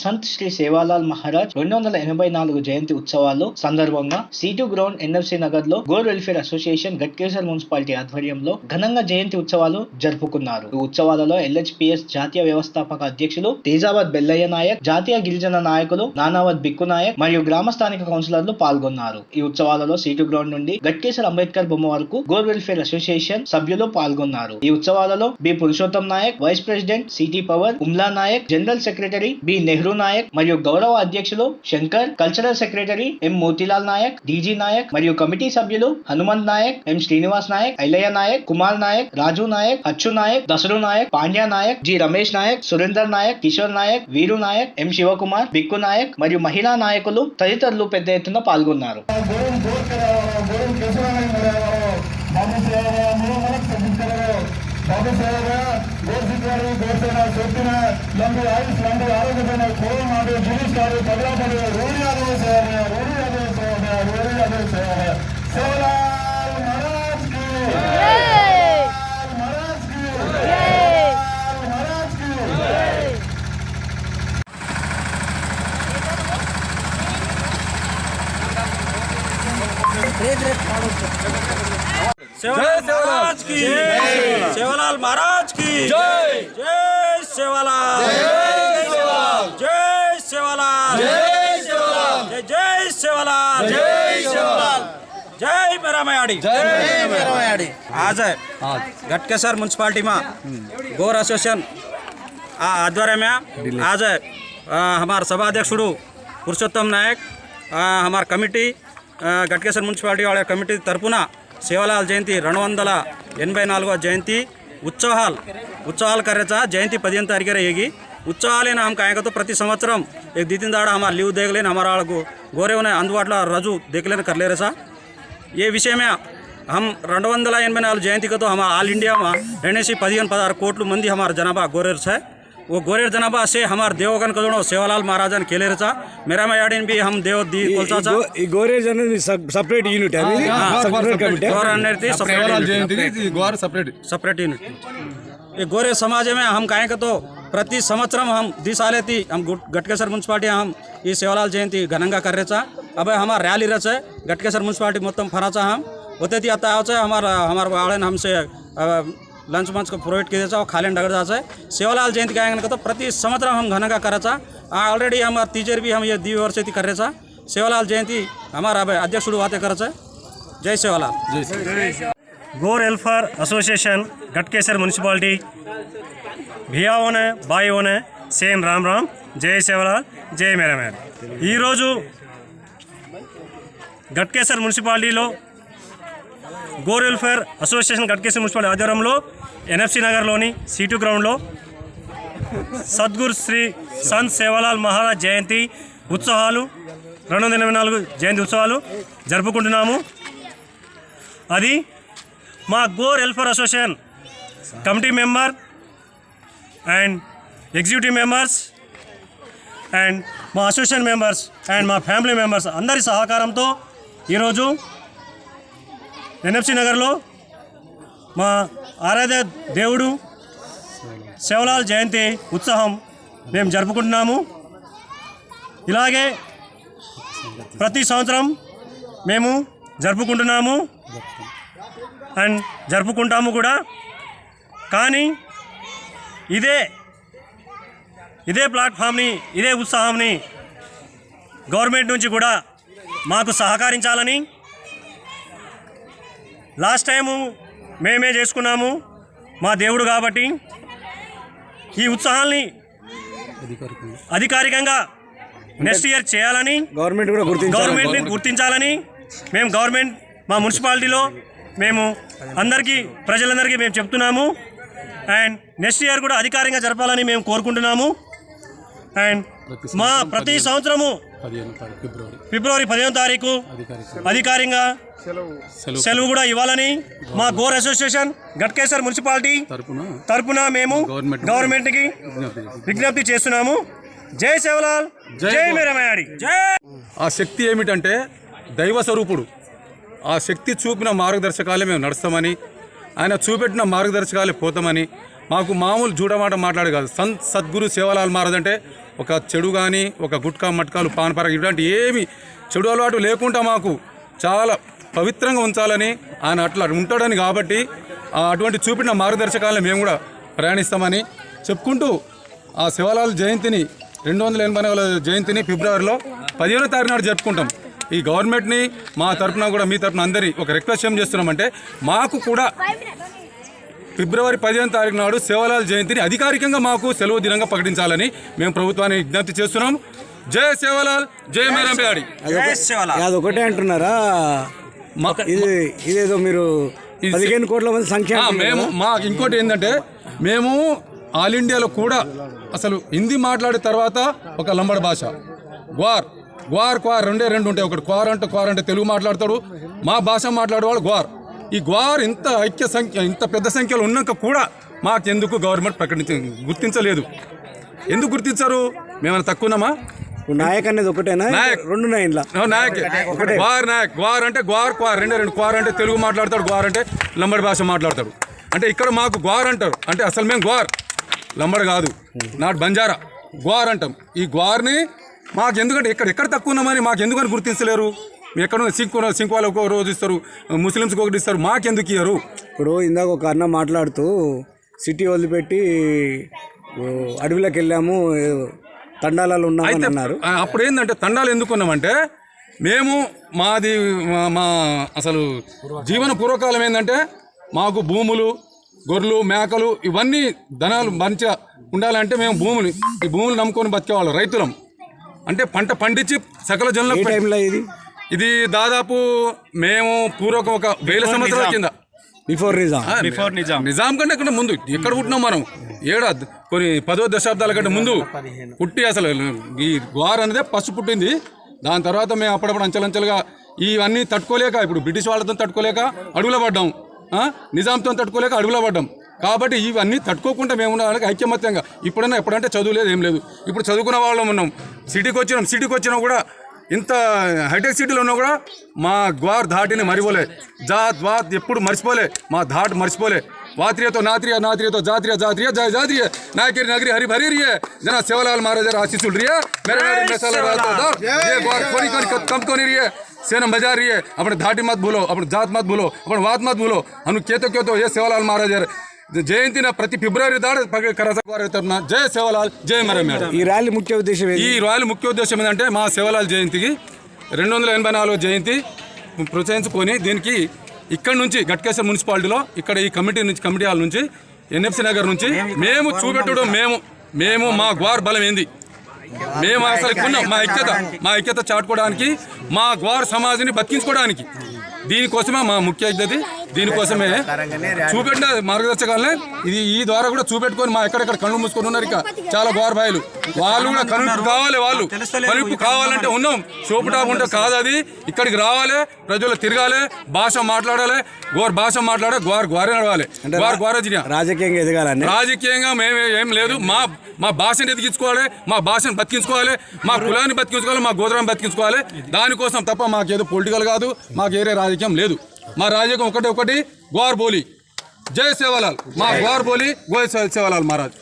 సంత్ శ్రీ సేవాలాల్ మహారాజ్ రెండు వందల ఎనభై నాలుగు జయంతి ఉత్సవాల్లో సందర్భంగా సీటు గ్రౌండ్ ఎన్ఎఫ్సి నగర్లో Gor welfare association Ghatkesar municipality ఆధ్వర్యంలో ఘనంగా జయంతి ఉత్సవాలు జరుపుకున్నారు. ఈ ఉత్సవాలలో ఎల్హెచ్పిఎస్ జాతీయ వ్యవస్థాపక అధ్యక్షులు తేజావత్ బెల్లయ్య నాయక్ జాతీయ గిరిజన నాయకులు నానావత్ బిక్కు నాయక్ మరియు గ్రామ స్థానిక కౌన్సిలర్లు పాల్గొన్నారు. ఈ ఉత్సవాలలో సీటు గ్రౌండ్ నుండి గట్కేసర్ అంబేద్కర్ బొమ్మ వరకు గోర్ వెల్ఫేర్ అసోసియేషన్ సభ్యులు పాల్గొన్నారు. ఈ ఉత్సవాలలో B Purushottam Naik vice president city power Umla Naik general secretary B Nehru Chandru Naik మరియు గౌరవ అధ్యక్షులు Shankar cultural secretary M Motilal Naik DG Naik మరియు కమిటీ సభ్యులు హనుమంత్ నాయక్ ఎం శ్రీనివాస్ నాయక్ ఐలయ్య నాయక్ కుమార్ నాయక్ రాజు నాయక్ అచ్చు నాయక్ దసరు నాయక్ పాండ్యా నాయక్ జి రమేష్ నాయక్ సురేందర్ నాయక్ కిషోర్ నాయక్ వీరు నాయక్ ఎం శివకుమార్ బిక్కు నాయక్ మరియు మహిళా నాయకులు తదితరులు పెద్ద ఎత్తున పాల్గొన్నారు. బాబు సేవ బాబు సేవ ಸೊತ್ತಿನ ನಮಗೆ ಆಯುಸ್ ನಮಗೆ ಆರೋಗ್ಯವನ್ನು ಕೋಲ್ ಮಾಡಿ ಜುಡಿಸ್ತಾರೆ ಪದರ ಪಡೆಯುವ ರೂಢಿಯಾದವೇ ಸೇವೆ ರೂಢಿಯಾದವೇ ಸೇವೆ ರೂಢಿಯಾದವೇ ಸೇವೆ ಸೋಲಾಲ್ ಮಹಾರಾಜ್ ಕಿ ಮಹಾರಾಜ್ ಕಿ ಮಹಾರಾಜ್ ಕಿ शिवलाल महाराज की जय जय सेवालाल जय सेवालाल जय जय सेवालाल जय सेवालाल જય મેરામયાડી જય મેરામયાડી આજે ગટકેસર મ્યુનિસિપાલિટીમાં ગોર એસોસિએશન આ આધ્વર્યમાં આજે હમાર સભાધ્યક્ષુડુ પુરુષોત્તમ નાયક હમાર કમિટી గట్కేశ్వర మున్సిపాలిటీ వాళ్ళ కమిటీ తరఫున శివలాల్ జయంతి రెండు వందల ఎనభై నాలుగో జయంతి ఉత్సవాల్ ఉత్సవాల కర్రచ జయంతి పదిహేను తారీఖు ఏగి ఉత్సవాలైన ఆమె కాయకతో ప్రతి సంవత్సరం ఎక్ దితిన దాడ ఆమె లీవ్ దేగలేని అమరాలకు గోరేవనే అందుబాటులో రజు దిగలేని కర్లేరసా ఏ విషయమే హమ్ రెండు వందల ఎనభై నాలుగు జయంతికతో హమ ఆల్ ఇండియా మా రెండేసి పదిహేను పదహారు కోట్ల మంది హమారు జనాభా గోరేరు సార్. वो गोरेर जनाबा से हमार देवगन जोड़ो सेवालाल महाराजन खेले रचा मेरा मैयाडिन भी हम देव दी बोलता था ई जन सेपरेट यूनिट है हाँ सेपरेट कमिटी है। गोरेर नृत्य सेपरेट गोर सेपरेट सेपरेट यूनिट ये गोरे समाज में हम कहें कि तो प्रति संवत्सरम हम दिसाले थी हम गटकेसर मुंसिपालिटी हम ये सेवालाल जयंती घनंगा कर रहे अब हमार रैली रच गटकेसर मुंसिपालिटी मोतम फराचा हम। होते थी अतः आवे हमसे लंच లంచ్ మంచ్కి ప్రొవైడ్ చేసేసి और खाली डगर जाए सेवालाल जयंती का आँगन का तो प्रति संवत्सर हम घन का करा ऑलरेडी हमारा टीचर भी हम ये दी वर्ष कर रहे थे। सेवालाल जयंती हमारा अध्यक्ष शुरुआत कर जय सेवालाल। जय गोर वेलफेयर एसोसिएशन, गटकेसर म्यूनसिपाली भिया होने बाई होने सेम राम राम। जय सेवालाल, जय मेरा मैन ఈరోజు గట్కేసర్ మున్సిపాలిటీలో Gor welfare association Ghatkesar municipal ఆధ్వర్యంలో ఎన్ఎఫ్సి నగర్లోని సీటు గ్రౌండ్లో సద్గురు శ్రీ సంత్ సేవాలాల్ మహారాజ్ జయంతి ఉత్సవాలు రెండు వందల ఎనభై నాలుగు జయంతి ఉత్సవాలు జరుపుకుంటున్నాము. అది మా Gor welfare association committee member and executive members and మా అసోసియేషన్ మెంబర్స్ అండ్ మా ఫ్యామిలీ మెంబర్స్ అందరి సహకారంతో ఈరోజు ఎన్ఎఫ్సి నగర్లో మా ఆరాధ్య దేవుడు శివలాల్ జయంతి ఉత్సవం మేము జరుపుకుంటున్నాము. ఇలాగే ప్రతి సంవత్సరం మేము జరుపుకుంటున్నాము అండ్ జరుపుకుంటాము కూడా. కానీ ఇదే ఇదే ప్లాట్ఫామ్ని ఇదే ఉత్సాహంని గవర్నమెంట్ నుంచి కూడా మాకు సహకరించాలని లాస్ట్ టైము మేమే చేసుకున్నాము మా దేవుడు కాబట్టి ఈ ఉత్సాహాల్ని అధికారికంగా నెక్స్ట్ ఇయర్ చేయాలని గవర్నమెంట్ కూడా గవర్నమెంట్ని గుర్తించాలని మేము గవర్నమెంట్ మా మున్సిపాలిటీలో మేము అందరికీ ప్రజలందరికీ మేము చెప్తున్నాము. అండ్ నెక్స్ట్ ఇయర్ కూడా అధికారికంగా జరపాలని మేము కోరుకుంటున్నాము. అండ్ మా ప్రతి సంవత్సరము ఫిబ్రవరి. పదిహేను తారీఖు అధికారికంగా. సెలవు. కూడా ఇవ్వాలని మా గోర్ అసోసియేషన్ గట్కేసర్ మున్సిపాలిటీ తరపున మేము గవర్నమెంట్కి విజ్ఞప్తి చేస్తున్నాము. జై సేవలాల్ జై మేరమయాడి జై ఆ శక్తి ఏమిటంటే దైవ స్వరూపుడు. ఆ శక్తి చూపిన మార్గదర్శకాలే మేము నడుస్తామని ఆయన చూపెట్టిన మార్గదర్శకాలు పోతామని మాకు మామూలు జూడమాట మాట్లాడు కాదు. సంత్ సద్గురు సేవలాల్ మారదంటే అంటే ఒక చెడు కానీ ఒక గుట్కా మట్కాలు పానపర ఇలాంటి ఏమి చెడు అలవాటు లేకుండా మాకు చాలా పవిత్రంగా ఉంచాలని ఆయన అట్లా ఉంటాడని కాబట్టి అటువంటి చూపిన మార్గదర్శకాలను మేము కూడా ప్రయాణిస్తామని చెప్పుకుంటూ ఆ శివలాల్ జయంతిని రెండు వందల ఎనభై నాలుగు జయంతిని ఫిబ్రవరిలో పదిహేనో తారీఖు నాడు జరుపుకుంటాం. ఈ గవర్నమెంట్ని మా తరపున కూడా మీ తరపున అందరి ఒక రిక్వెస్ట్ ఏం చేస్తున్నామంటే మాకు కూడా ఫిబ్రవరి పదిహేను తారీఖు నాడు సేవలాల్ జయంతిని అధికారికంగా మాకు సెలవు దినంగా ప్రకటించాలని మేము ప్రభుత్వాన్ని విజ్ఞప్తి చేస్తున్నాం. జై సేవలాల్ జై మేరం బిహారీ జై శివలాల్ అది ఒకటే అంటున్నారా? ఇది ఇదేదో మీరు పదిహేను కోట్ల మంది సంఖ్య మేము కదా? మా ఇంకోటి ఏంటంటే మేము ఆల్ ఇండియాలో కూడా అసలు హిందీ మాట్లాడిన తర్వాత ఒక లంబడ భాష. గ్వార్. గ్వార్ క్వార్ రెండే రెండు ఉంటాయి. ఒకటి క్వార్ అంటే క్వార్ అంటే తెలుగు మాట్లాడతాడు మా భాష మాట్లాడేవాడు గ్వార్. ఈ గ్వార్ ఇంత ఐక్య సంఖ్య ఇంత పెద్ద సంఖ్యలో ఉన్నాక కూడా మాకెందుకు గవర్నమెంట్ ప్రకటించ గుర్తించలేదు. ఎందుకు గుర్తించారు? మేమైనా తక్కువనామా ఇప్పుడు నాయక్ అనేది ఒకటేనా? నాయక్. రెండు నాయన్ల నాయక్. గ్వార్ నాయక్. గ్వార్ అంటే గ్వార్ క్వార్ రెండే రెండు. క్వార్ అంటే తెలుగు మాట్లాడతాడు గ్వార్ అంటే లంబడి భాష మాట్లాడతాడు. అంటే ఇక్కడ మాకు గ్వార్ అంటారు. అంటే అసలు మేము గ్వార్. లంబడి కాదు. నాట్ బంజారా. గ్వార్ అంటాం. ఈ గ్వార్ని మాకు ఎందుకంటే ఎక్కడ ఎక్కడ తక్కువ ఉన్నామని మాకు ఎందుకని గుర్తించలేరు? ఎక్కడ సింక్ సింక్ వాళ్ళకి ఒక రోజు ఇస్తారు ముస్లిమ్స్కి ఒకటి ఇస్తారు మాకెందుకు ఇయ్యరు? ఇప్పుడు ఇందాక ఒక అన్న మాట్లాడుతూ సిటీ వదిలిపెట్టి అడవిలోకి వెళ్ళాము తండాలలో ఉన్నామని అయితే అన్నారు. అప్పుడు ఏంటంటే తండాలు ఎందుకున్నామంటే మేము మాది మా- మా అసలు జీవన పూర్వకాలం ఏంటంటే మాకు భూములు గొర్రెలు మేకలు ఇవన్నీ ధనాలు మంచిగా ఉండాలంటే మేము భూములు ఈ భూములు నమ్ముకొని బతికేవాళ్ళం రైతులం. అంటే పంట పండించి సకల జనులకు టైంలో ఇది? ఇది దాదాపు మేము పూర్వక ఒక వేల సంవత్సరాల కింద. బిఫోర్ నిజాం. బిఫోర్ నిజాం. నిజాం కంటే కంటే ముందు. ఎక్కడ పుట్టినాం మనం? ఏడా కొన్ని పదో దశాబ్దాల కంటే ముందు. పుట్టి అసలు ఈ గ్వార్ అనేది ఫస్ట్ పుట్టింది. దాని తర్వాత మేము అప్పుడప్పుడు అంచెలంచెలుగా ఇవన్నీ తట్టుకోలేక ఇప్పుడు బ్రిటిష్ వాళ్ళతో తట్టుకోలేక అడుగులో పడ్డాం. ఆ? నిజాంతో తట్టుకోలేక అడుగులో పడ్డాం. కాబట్టి ఇవన్నీ తట్టుకోకుండా మేము ఉండడానికి ఐక్యమత్యంగా ఇప్పుడన్నా ఎప్పుడంటే చదువు లేదు ఏం లేదు ఇప్పుడు చదువుకున్న వాళ్ళం ఉన్నాం సిటీకి వచ్చినాం సిటీకి వచ్చినా కూడా ఇంత హైటెక్ సిటీలో ఉన్నా కూడా మా గ్వార్ ధాటిని మరిపోలే జాత్ వాత్ ఎప్పుడు మర్చిపోలే మా ధాట్ మర్చిపోలే వాత్రియతో నాత్రియ నాత్రియతో జాత్రియ జాత్రియ జయ జాత్రియ నాకిరి నగరి హరి భరి రియే జన సేవలాల్ మహారాజర్ ఆశీసులు రియే मेरे नाम मसाला रहता था ये ग्वार कोनी कोनी कम कोनी रही है सेना बजा रही है अपने धाटी मत भूलो अपने जात मत भूलो अपने वात मत भूलो हम केतो केतो ये सेवालाल महाराजर జయంతిన ప్రతి ఫిబ్రవరి దాడి కరసన జయ సేవలాల్ జయ మర మేడం. ఈ ర్యాలీ ముఖ్య ఉద్దేశం ఈ రాయల ముఖ్య ఉద్దేశం ఏంటంటే మా శివలాల్ జయంతికి రెండు వందల ఎనభై నాలుగో జయంతి ప్రోత్సహించుకొని దీనికి ఇక్కడ నుంచి గట్కేశ్వర మున్సిపాలిటీలో ఇక్కడ ఈ కమిటీ నుంచి కమిటీ హాల్ నుంచి ఎన్ఎఫ్సి నగర్ నుంచి మేము చూపెట్టడం మేము మేము మా గ్వార్ బలం ఏంది? మేము అసలు ఉన్నాం మా ఐక్యత మా ఐక్యత చాటుకోవడానికి మా గ్వార్ సమాజాన్ని బతికించుకోవడానికి. దీనికోసమే మా ముఖ్య ఐక్యత దీనికోసమే చూపెట్టిన మార్గదర్శకాలనే. ఇది ఈ ద్వారా కూడా చూపెట్టుకొని మా ఎక్కడెక్కడ కళ్ళు మూసుకొని ఉన్నారు ఇక. చాలా గోర భాయిలు వాళ్ళు కూడా కనుపు కావాలి వాళ్ళు. కనుపు కావాలంటే ఉన్నాం. చూపుటాకుంటే కాదు అది. ఇక్కడికి రావాలి. ప్రజలు తిరగాలి. భాష మాట్లాడాలి. గోర్ భాష మాట్లాడాలి గోర్ గోరే నడవాలి. గోర్ గోరజిన రాజకీయంగా ఎదగాలని రాజకీయంగా మేము ఏం లేదు. మా మా భాషను ఎదిగించుకోవాలి. మా భాషను బతికించుకోవాలి. మా కులాన్ని బతికించుకోవాలి. మా గోత్రాన్ని బతికించుకోవాలి. దానికోసం తప్ప మాకేదో పొలిటికల్ కాదు. మాకు ఏరే రాజకీయం లేదు. మా రాజకీయం ఒకటి ఒకటి గోర్ బోలి జై సేవలాల్ మా గోర్ బోలి గోయ్ సేవలాల్ మహారాజ్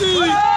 జై